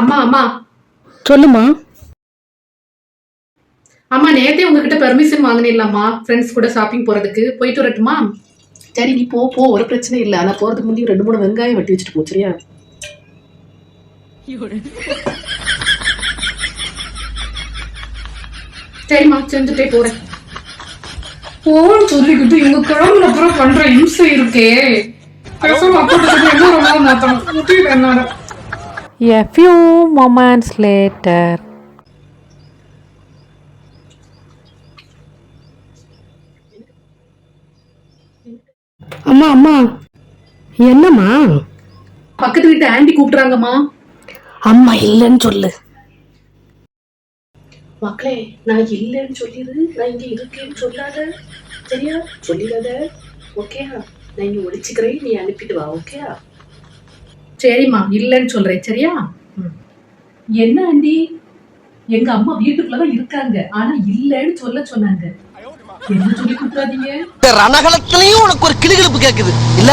அம்மா அம்மா. சொல்லுமா. அம்மா நேத்தே உங்ககிட்ட பெர்மிஷன் வாங்கினிடலாமா ஃப்ரெண்ட்ஸ் கூட ஷாப்பிங் போறதுக்கு. போயிட்டு வரட்டுமா? சரி நீ போ போ ஒரு பிரச்சனை இல்லை. ஆனா போறதுக்கு முந்தைய ரெண்டு மூணு வெங்காயம் வெட்டி வச்சுட்டு போ சரியா? சரிம்மா செஞ்சுட்டே போறேன். போன்னு சொல்லிக்கிட்டு எங்க கிளம்புன அப்புறம் பண்ற இம்சை இருக்கே. பேசாம ரொம்ப மாத்தணும். முடியல என்னால A few moments later. அம்மா அம்மா. என்னம்மா? பக்கத்து வீட்டு ஆண்டி கூப்பிடுறாங்கம்மா. அம்மா இல்லைன்னு சொல்லு. மக்களே நான் இல்லைன்னு சொல்லிடு நான் இங்க இருக்கேன்னு சொல்லாத. சரியா? சொல்லிடாத. ஓகேயா? நான் இங்க ஒழிச்சுக்கிறேன் நீ அனுப்பிட்டு வா ஓகேயா? சரிம்மா இல்லைன்னு சொல்றேன் சரியா? என்ன ஆண்டி? எங்க அம்மா வீட்டுக்குள்ளதான் இருக்காங்க. ஆனா இல்லைன்னு சொல்ல சொன்னாங்க. என்ன சொல்லி கூப்பிடாதீங்க ரணகலத்திலையும் உனக்கு ஒரு கிளிகிழப்பு கேக்குது. இல்ல?